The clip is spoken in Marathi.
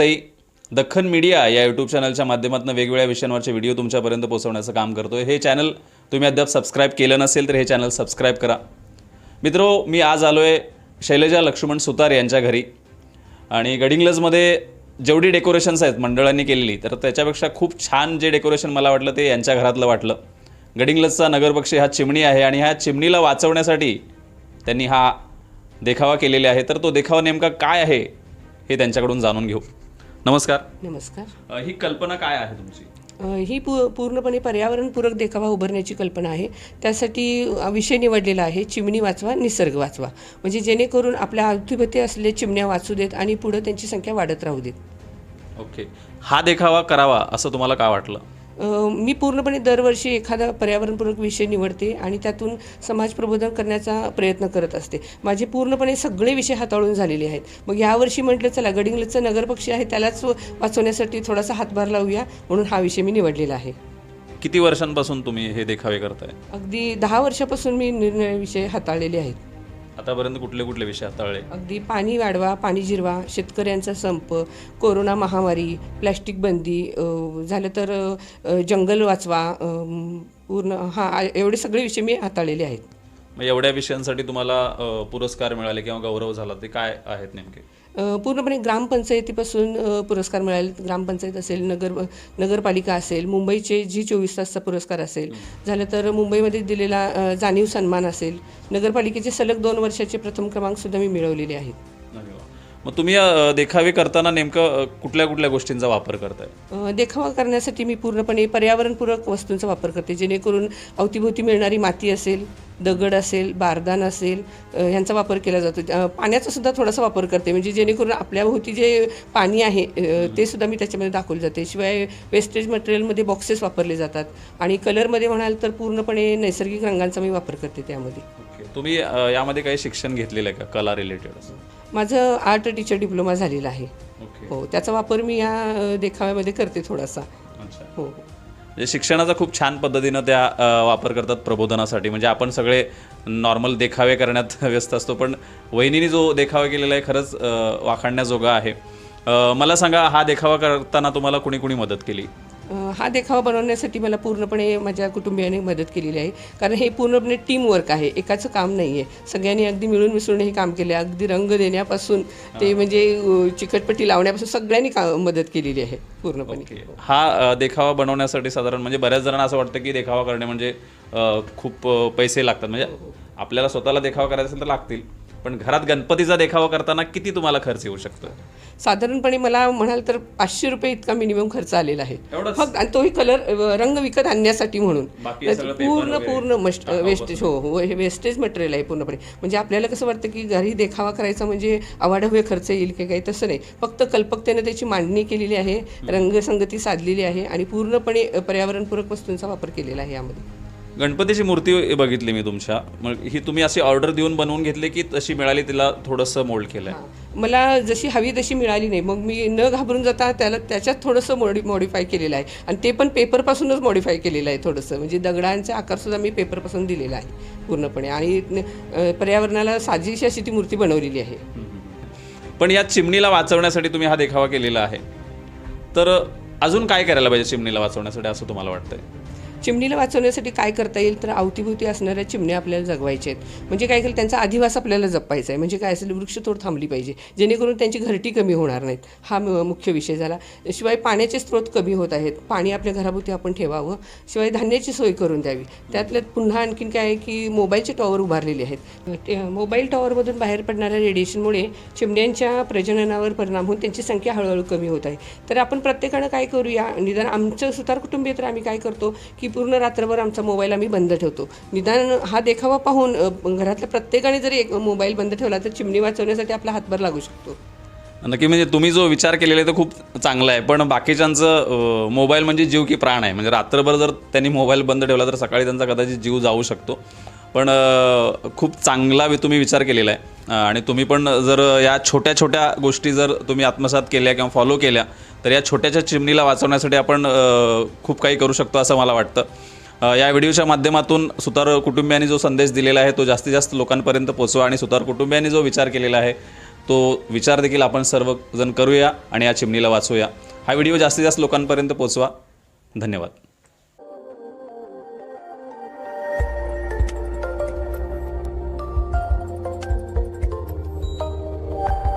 देसाई दख्खन मीडिया या यूट्यूब चॅनलच्या माध्यमातून वेगवेगळ्या विषयांवरचे व्हिडिओ तुमच्यापर्यंत पोहोचवण्याचं काम करतो हे चॅनल तुम्ही अद्याप सबस्क्राईब केलं नसेल तर हे चॅनल सबस्क्राईब करा. मित्रो मी आज आलो आहे शैलजा लक्ष्मण सुतार यांच्या घरी. आणि गडिंग्लजमध्ये जेवढी डेकोरेशन्स आहेत मंडळांनी केलेली तर त्याच्यापेक्षा खूप छान जे डेकोरेशन मला वाटलं ते यांच्या घरातलं वाटलं. गडिंग्लजचा नगरपक्षी हा चिमणी आहे आणि ह्या चिमणीला वाचवण्यासाठी त्यांनी हा देखावा केलेला आहे. तर तो देखावा नेमका काय आहे हे त्यांच्याकडून जाणून घेऊ. नमस्कार. नमस्कार. अ, ही कल्पना काय आहे तुमची? अ, ही पू पूर्णपणे पर्यावरणपूरक देखावा उभारण्याची कल्पना आहे. त्यासाठी अ, विषय निवडलेला आहे चिमणी वाचवा निसर्ग वाचवा. म्हणजे जेणेकरून आपल्या अवतीभोवती असलेल्या चिमण्या वाचू देत आणि पुढं त्यांची संख्या वाढत राहू देत. ओके. हा देखावा करावा असं तुम्हाला काय वाटलं? मी पूर्णपणे दरवर्षी एखादा पर्यावरणपूरक विषय निवडते आणि त्यातून समाज प्रबोधन करण्याचा प्रयत्न करत असते. माझे पूर्णपणे सगळे विषय हाताळून झालेले आहेत. मग यावर्षी म्हटलं चला गडिंग्लजचा नगरपक्षी आहे त्यालाच वाचवण्यासाठी थोडासा हातभार लावूया म्हणून हा विषय मी निवडलेला आहे. किती वर्षांपासून तुम्ही हे देखावे करताय? अगदी दहा वर्षापासून मी निर्णय विषय हाताळलेले आहेत. आतापर्यंत कुठले कुठले विषय हाताळले अगदी पाणी वाढवा पाणी जिरवा शेतकऱ्यांचा संप कोरोना महामारी प्लॅस्टिक बंदी झालं तर जंगल वाचवा पूर्ण हा एवढे सगळे विषय मी हाताळलेले आहेत. मग एवढ्या विषयांसाठी तुम्हाला पुरस्कार मिळाले किंवा गौरव झाला ते काय आहेत नेमके? पूर्णपणे ग्रामपंचायतीपासून पुरस्कार मिळाले. ग्रामपंचायत असेल नगर नगरपालिका असेल मुंबईचे जी चोवीस तासचा पुरस्कार असेल. झालं तर मुंबईमध्ये दिलेला जाणीव सन्मान असेल. नगरपालिकेचे सलग दोन वर्षाचे प्रथम क्रमांकसुद्धा मी मिळवलेले आहेत. मग तुम्ही देखावे करताना नेमकं कुठल्या कुठल्या गोष्टींचा वापर करताय? देखावा करण्यासाठी मी पूर्णपणे पर्यावरणपूरक वस्तूंचा वापर करते. जेणेकरून अवतीभोवती मिळणारी माती असेल दगड असेल बारदान असेल ह्यांचा वापर केला जातो. पाण्याचा सुद्धा थोडासा वापर करते. म्हणजे जेणेकरून आपल्याभोवती जे पाणी आहे ते सुद्धा मी त्याच्यामध्ये दाखवले जाते. शिवाय वेस्टेज मटेरियलमध्ये बॉक्सेस वापरले जातात. आणि कलरमध्ये म्हणाल तर पूर्णपणे नैसर्गिक रंगांचा मी वापर करते त्यामध्ये. तुम्ही यामध्ये काही शिक्षण घेतलेलं आहे का? कला रिलेटेड माझं आर्ट टीचर डिप्लोमा झालेला आहे. हो त्याचा वापर मी या देखाव्यामध्ये करते थोडासा. अच्छा. हो. म्हणजे शिक्षणाचा खूप छान पद्धतीनं त्या वापर करतात प्रबोधनासाठी. म्हणजे आपण सगळे नॉर्मल देखावे करण्यात व्यस्त असतो पण वहिनीने जो देखावा केलेला आहे खरंच वाखाणण्याजोगा आहे. मला सांगा हा देखावा करताना तुम्हाला कुणी कुणी मदत केली? हा देखावा बनवण्यासाठी मला पूर्णपणे माझ्या कुटुंबियाने मदत केलेली आहे. कारण हे पूर्णपणे टीम वर्क आहे. एकाचं काम नाही आहे सगळ्यांनी अगदी मिळून मिसळून हे काम केलं अगदी रंग देण्यापासून ते म्हणजे चिकटपट्टी लावण्यापासून सगळ्यांनी का मदत केलेली आहे पूर्णपणे. हा देखावा बनवण्यासाठी साधारण म्हणजे बऱ्याच जणांना असं वाटतं की देखावा करणे म्हणजे खूप पैसे लागतात. म्हणजे आपल्याला स्वतःला देखावा करायचा असेल तर लागतील. पण घरात गणपतीचा देखावा करताना किती तुम्हाला खर्च येऊ शकतो? साधारणपणे मला म्हणाल तर पाचशे रुपये इतका मिनिमम खर्च आलेला आहे? फक्त आणि तोही कलर रंग विकत आणण्यासाठी म्हणून. पूर्ण पूर्ण मस्ट वेस्टेज हो हो हे वेस्टेज मटेरियल आहे पूर्णपणे. म्हणजे आपल्याला कसं वाटतं की घरी देखावा करायचा म्हणजे अवाढव्य खर्च येईल की काही तसं नाही. फक्त कल्पकतेने त्याची मांडणी केलेली आहे रंगसंगती साधलेली आहे आणि पूर्णपणे पर्यावरणपूरक वस्तूंचा वापर केलेला आहे यामध्ये. गणपतीची मूर्ती बघितली मी तुमच्या. मग ही तुम्ही अशी ऑर्डर देऊन बनवून घेतली की तशी मिळाली तिला थोडंसं मोल्ड केलंय? मला जशी हवी तशी मिळाली नाही. मग मी न घाबरून जाता त्याला त्याच्यात थोडंसं मॉडि मॉडिफाय केलेलं आहे. आणि ते पण पेपरपासूनच मॉडिफाय केलेलं आहे थोडंसं. म्हणजे दगडांचा आकारसुद्धा मी पेपरपासून दिलेला आहे पूर्णपणे. आणि पर्यावरणाला साजेशी अशी ती मूर्ती बनवलेली आहे. पण या चिमणीला वाचवण्यासाठी तुम्ही हा देखावा केलेला आहे. तर अजून काय करायला पाहिजे चिमणीला वाचवण्यासाठी असं तुम्हाला वाटतंय? चिमणीला वाचवण्यासाठी काय करता येईल? तर अवतीभोवती असणाऱ्या चिमण्या आपल्याला जगवायच्या आहेत. म्हणजे काय केलं? त्यांचा अधिवास आपल्याला जपायचा आहे. म्हणजे काय असेल? वृक्षतोड थांबली पाहिजे. जेणेकरून त्यांची घरटी कमी होणार नाहीत. हा म- मुख्य विषय झाला. शिवाय पाण्याचे स्रोत कमी होत आहेत. पाणी आपल्या घराभोवती आपण ठेवावं. शिवाय धान्याची सोय करून द्यावी. त्यातल्यात पुन्हा आणखीन काय आहे की मोबाईलचे टॉवर उभारलेले आहेत. ते मोबाईल टॉवरमधून बाहेर पडणाऱ्या रेडिएशनमुळे चिमण्यांच्या प्रजननावर परिणाम होऊन त्यांची संख्या हळूहळू कमी होत आहे. तर आपण प्रत्येकानं काय करूया? निदान आमचं सुतार कुटुंबीय तर आम्ही काय करतो? की पूर्ण रात्रभर आमचा मोबाईल आम्ही बंद ठेवतो. निदान हा देखावा पाहून घरातल्या प्रत्येकाने जरी एक मोबाईल बंद ठेवला तर चिमणी वाचवण्यासाठी आपला हातभार लागू शकतो. नक्की म्हणजे तुम्ही जो विचार केलेला आहे तो खूप चांगला आहे. पण बाकीच्यांचं मोबाईल म्हणजे जीव की प्राण आहे. म्हणजे रात्रभर जर त्यांनी मोबाईल बंद ठेवला तर सकाळी त्यांचा कदाचित जीव जाऊ शकतो. पण खूप चांगला तुम्ही विचार केलेला आहे. आणि तुम्ही पण जर या छोट्या छोट्या गोष्टी जर तुम्ही आत्मसात केल्या किंवा फॉलो केल्या तर या छोट्याच्या चिमणीला वाचवण्यासाठी आपण खूप काही करू शकतो असं मला वाटतं. या व्हिडिओच्या माध्यमातून सुतार कुटुंबियांनी जो संदेश दिलेला आहे तो जास्तीत जास्त लोकांपर्यंत पोचवा आणि सुतार कुटुंबियांनी जो विचार केलेला आहे तो विचार देखील आपण सर्वजण करूया आणि या चिमणीला वाचूया हा व्हिडिओ जास्तीत जास्त लोकांपर्यंत पोचवा धन्यवाद.